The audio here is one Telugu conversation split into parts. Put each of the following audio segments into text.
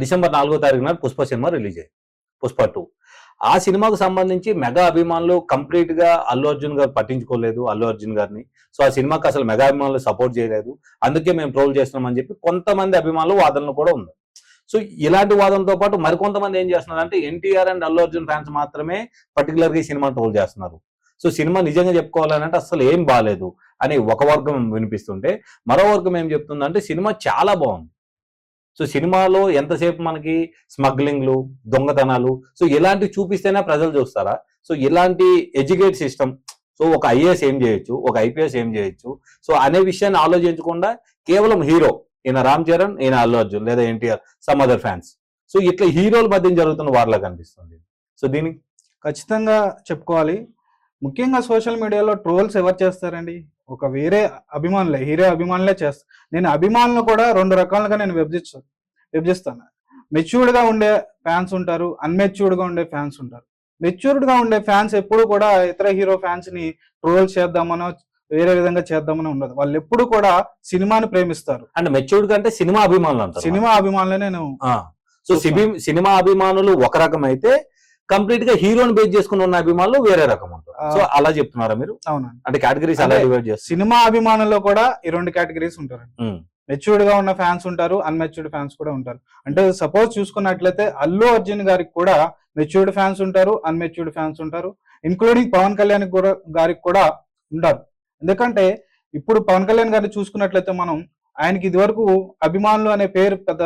డిసెంబర్ నాలుగో తారీఖున పుష్ప సినిమా రిలీజ్ అయ్యింది పుష్ప టూ. ఆ సినిమాకు సంబంధించి మెగా అభిమానులు కంప్లీట్గా అల్లు అర్జున్ గారు పట్టించుకోలేదు అల్లు అర్జున్ గారిని. సో ఆ సినిమాకి అసలు మెగా అభిమానులు సపోర్ట్ చేయలేదు. అందుకే మేము ట్రోల్ చేస్తున్నామని చెప్పి కొంతమంది అభిమానులు వాదనలు కూడా ఉంది. సో ఇలాంటి వాదనతో పాటు మరికొంతమంది ఏం చేస్తున్నారు అంటే ఎన్టీఆర్ అండ్ అల్లు అర్జున్ ఫ్యాన్స్ మాత్రమే పర్టికులర్గా ఈ సినిమా ట్రోల్ చేస్తున్నారు. సో సినిమా నిజంగా చెప్పుకోవాలంటే అసలు ఏం బాగాలేదు అని ఒక వర్గం వినిపిస్తుంటే మరో వర్గం ఏం చెప్తుందంటే సినిమా చాలా బాగుంది. సో సినిమాలో ఎంతసేపు మనకి స్మగ్లింగ్లు దొంగతనాలు సో ఇలాంటివి చూపిస్తేనే ప్రజలు చూస్తారా? సో ఇలాంటి ఎడ్యుకేట్ సిస్టమ్ సో ఒక ఐఏఎస్ ఏం చేయొచ్చు ఒక ఐపీఎస్ ఏం చేయొచ్చు సో అనే విషయాన్ని ఆలోచించకుండా కేవలం హీరో ఈయన రామ్ చరణ్ ఈయన అల్లు అర్జున్ లేదా NTR some other fans. So ఇట్లా హీరోల మధ్య జరుగుతున్న వారిలా కనిపిస్తుంది. సో దీనికి ఖచ్చితంగా చెప్పుకోవాలి. ముఖ్యంగా సోషల్ మీడియాలో ట్రోల్స్ ఎవరు చేస్తారండి? ఒక వేరే అభిమానులే హీరో అభిమానులే చేస్తారు నేను అభిమానులు కూడా రెండు రకాలుగా నేను విభజిస్తాను విభజిస్తాను. మెచ్యూర్డ్గా ఉండే ఫ్యాన్స్ ఉంటారు అన్మెచ్యూర్డ్గా ఉండే ఫ్యాన్స్ ఉంటారు. మెచ్యూర్డ్గా ఉండే ఫ్యాన్స్ ఎప్పుడు కూడా ఇతర హీరో ఫ్యాన్స్ని ట్రోల్ చేద్దామనో వేరే విధంగా చేద్దామని ఉండదు. వాళ్ళు ఎప్పుడు కూడా సినిమాని ప్రేమిస్తారు. అంటే మెచ్యూర్డ్ కంటే సినిమా అభిమానులు అంటారు. సినిమా అభిమానులే నేను. సో సినిమా అభిమానులు ఒక రకం అయితే కంప్లీట్గా హీరోని బేస్ చేసుకుని ఉన్న అభిమానులు వేరే రకం ఉంటారు. సో అలా చెప్తున్నారా మీరు? అవునండి. అంటే కేటగిరీస్ అలా డివైడ్ చేస్తారు. సినిమా అభిమానుల్లో కూడా ఈ రెండు కేటగిరీస్ ఉంటారండి. ఉమ్. మెచ్యూర్డ్గా ఉన్న ఫ్యాన్స్ ఉంటారు అన్మెచ్యూర్డ్ ఫ్యాన్స్ కూడా ఉంటారు. అంటే సపోజ్ చూసుకున్నట్లయితే అల్లు అర్జున్ గారికి కూడా మెచ్యూర్డ్ ఫ్యాన్స్ ఉంటారు అన్మెచ్యూర్డ్ ఫ్యాన్స్ ఉంటారు. ఇంక్లూడింగ్ పవన్ కళ్యాణ్ కూడా- గారికి కూడా ఉంటారు ఎందుకంటే ఇప్పుడు పవన్ కళ్యాణ్ గారిని చూసుకున్నట్లయితే మనం ఆయనకి ఇదివరకు అభిమానులు అనే పేరు పెద్ద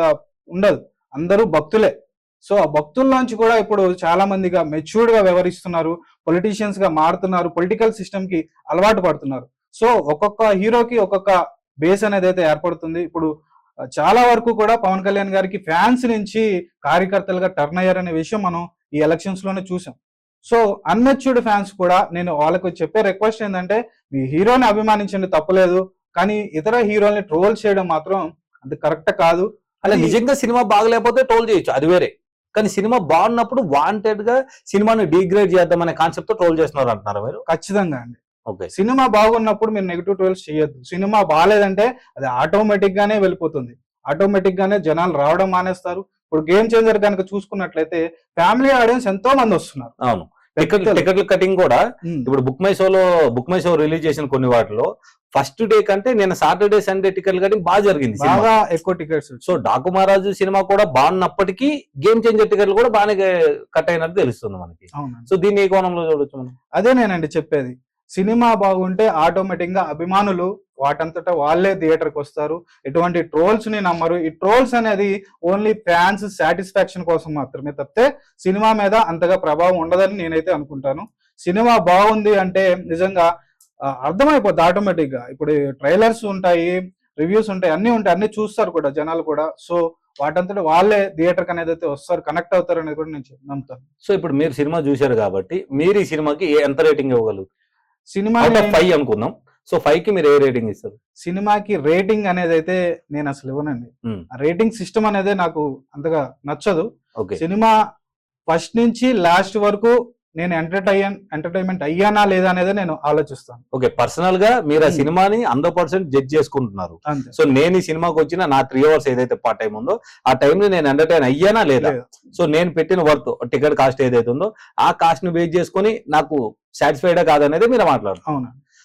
ఉండదు. అందరూ భక్తులే. సో ఆ భక్తుల్లోంచి కూడా ఇప్పుడు చాలా మందిగా మెచ్యూర్డ్గా వ్యవహరిస్తున్నారు పొలిటీషియన్స్గా మారుతున్నారు పొలిటికల్ సిస్టమ్కి అలవాటు పడుతున్నారు. సో ఒక్కొక్క హీరోకి ఒక్కొక్క బేస్ అనేది అయితే ఏర్పడుతుంది. ఇప్పుడు చాలా వరకు కూడా పవన్ కళ్యాణ్ గారికి ఫ్యాన్స్ నుంచి కార్యకర్తలుగా టర్న్ అయ్యారనే విషయం మనం ఈ ఎలక్షన్స్లోనే చూసాం. సో అన్మెచ్యూర్డ్ ఫ్యాన్స్ కూడా నేను వాళ్ళకు చెప్పే రిక్వెస్ట్ ఏంటంటే మీ హీరోని అభిమానించండి తప్పలేదు కానీ ఇతర హీరోల్ని ట్రోల్ చేయడం మాత్రం అది కరెక్ట్ కాదు. అలా నిజంగా సినిమా బాగలేకపోతే ట్రోల్ చేయొచ్చు. అది వేరే. కానీ సినిమా బాగున్నప్పుడు వాంటెడ్గా సినిమాని డిగ్రేడ్ చేద్దాం అనే కాన్సెప్ట్తో ట్రోల్ చేస్తున్నారు అంటున్నారు మీరు? ఖచ్చితంగా అండి. ఓకే. సినిమా బాగున్నప్పుడు మీరు నెగిటివ్ ట్రోల్స్ చేయొద్దు. సినిమా బాగాలేదంటే అది ఆటోమేటిక్ గానే వెళ్ళిపోతుంది. ఆటోమేటిక్ గానే జనాలు రావడం మానేస్తారు. ఇప్పుడు గేమ్ చేంజర్ కనుక చూసుకున్నట్లయితే ఫ్యామిలీ ఆడియన్స్ ఎంతో మంది వస్తున్నారు. అవును. టికెట్. టికెట్ల కటింగ్ కూడా ఉమ్, ఇప్పుడు బుక్ మై షోలో బుక్ మై షో రిలీజ్ చేసిన కొన్ని వాటిలో ఫస్ట్ డే కంటే నేను సాటర్డే సండే టికెట్ కటింగ్ బాగా జరిగింది. బాగా ఎక్కువ టికెట్స్ సో డాకు మహారాజు సినిమా కూడా బాగున్నప్పటికీ గేమ్ చేంజర్ టికెట్లు కూడా బాగానే కట్ అయినట్టు తెలుస్తుంది మనకి. సో దీన్ని ఏ కోణంలో చూడొచ్చు మనం? అదే నేనండి చెప్పేది. సినిమా బాగుంటే ఆటోమేటిక్గా అభిమానులు వాటంతటా వాళ్ళే థియేటర్కి వస్తారు. ఎటువంటి ట్రోల్స్ని నమ్మరు. ఈ ట్రోల్స్ అనేది ఓన్లీ ఫ్యాన్స్ సాటిస్ఫాక్షన్ కోసం మాత్రమే తప్పితే సినిమా మీద అంతగా ప్రభావం ఉండదని నేనైతే అనుకుంటాను. సినిమా బాగుంది అంటే నిజంగా అర్థమైపోద్ది ఆటోమేటిక్గా ఇప్పుడు ట్రైలర్స్ ఉంటాయి రివ్యూస్ ఉంటాయి అన్ని ఉంటాయి అన్ని చూస్తారు కూడా జనాలు కూడా. సో వాటంతటి వాళ్ళే థియేటర్ అనేది అయితే వస్తారు కనెక్ట్ అవుతారు అనేది కూడా నేను నమ్ముతాను. సో ఇప్పుడు మీరు సినిమా చూశారు కాబట్టి మీరు ఈ సినిమాకి ఏ- ఎంత రేటింగ్ ఇవ్వగలుగుతారు సినిమా ఫైవ్ అనుకుందాం. సో ఫైవ్కి మీరు ఏ రేటింగ్ ఇస్తారు? సినిమాకి రేటింగ్ అనేది అయితే నేను అసలు ఇవ్వనండి. ఆ రేటింగ్ సిస్టమ్ అనేది నాకు అంతగా నచ్చదు. సినిమా ఫస్ట్ నుంచి లాస్ట్ వరకు నేను ఎంటర్టైన్ ఎంటర్టైన్మెంట్ అయ్యానా లేదా అనేది నేను ఆలోచిస్తాను. ఓకే పర్సనల్గా మీరు ఆ Hmm. సినిమాని హండ్రెడ్ పర్సెంట్ జడ్జ్ చేసుకుంటున్నారు. సో నేను ఈ సినిమాకి వచ్చిన నా త్రీ అవర్స్ ఏదైతే పార్ట్ టైం ఉందో ఆ టైంలో నేను ఎంటర్టైన్ అయ్యానా లేదా? లేదు. సో నేను పెట్టిన వర్త్ టికెట్ కాస్ట్ ఏదైతే ఉందో ఆ కాస్ట్ని బేస్ చేసుకొని నాకు సాటిస్ఫైడా కాదనేది మీరు మాట్లాడుతున్నారు అవును